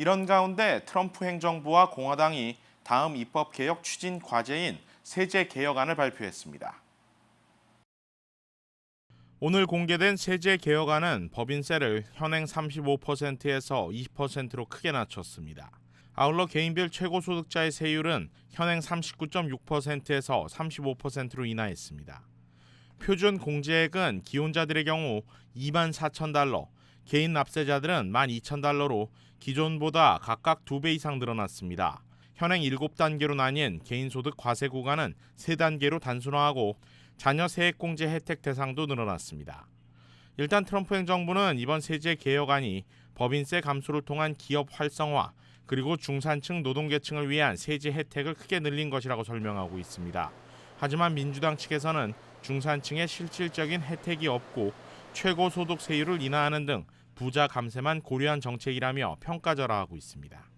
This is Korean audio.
이런 가운데 트럼프 행정부와 공화당이 다음 입법 개혁 추진 과제인 세제 개혁안을 발표했습니다. 오늘 공개된 세제 개혁안은 법인세를 현행 35%에서 20%로 크게 낮췄습니다. 아울러 개인별 최고소득자의 세율은 현행 39.6%에서 35%로 인하했습니다. 표준 공제액은 기혼자들의 경우 2만 4천 달러, 개인 납세자들은 1만 2천 달러로 기존보다 각각 2배 이상 늘어났습니다. 현행 7단계로 나뉜 개인소득 과세 구간은 3단계로 단순화하고 자녀 세액공제 혜택 대상도 늘어났습니다. 일단 트럼프 행정부는 이번 세제 개혁안이 법인세 감소를 통한 기업 활성화 그리고 중산층 노동계층을 위한 세제 혜택을 크게 늘린 것이라고 설명하고 있습니다. 하지만 민주당 측에서는 중산층의 실질적인 혜택이 없고 최고소득 세율을 인하하는 등 부자 감세만 고려한 정책이라며 평가절하하고 있습니다.